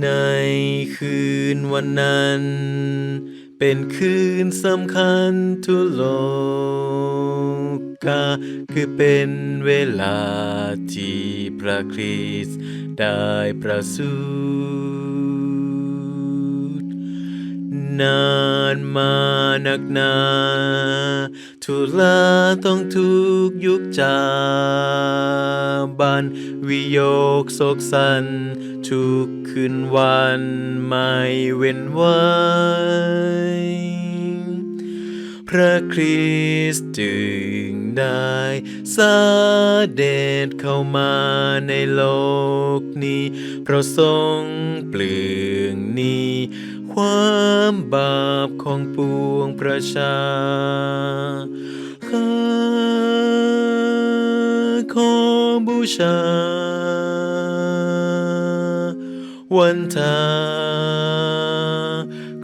ในคืนวันนั้น เป็นคืนสำคัญทุโลกาคือเป็นเวลาที่พระคริสต์ได้ประสูตินานมานักนา ทุลาต้องทุกยุคจาบัน วิโยกโศกสัน ทุกคืนวันไม่เว้นไว้พระคริสต์จึงได้สาเดชเข้ามาในโลกนี้เพราะทรงเปลืองนี้ ความบา ปของปวงประชาข้าขอบูชา วันทา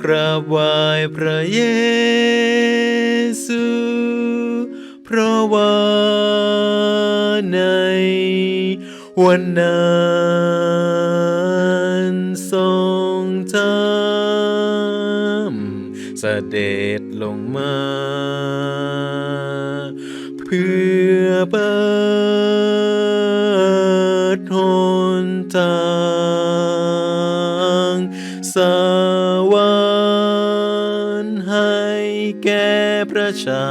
กราบไหว้พระเยซู เพราะว่าในวันนั้น เสด็จลงมา เพื่อเปิดหนทางสวรรค์ให้แก่ประชา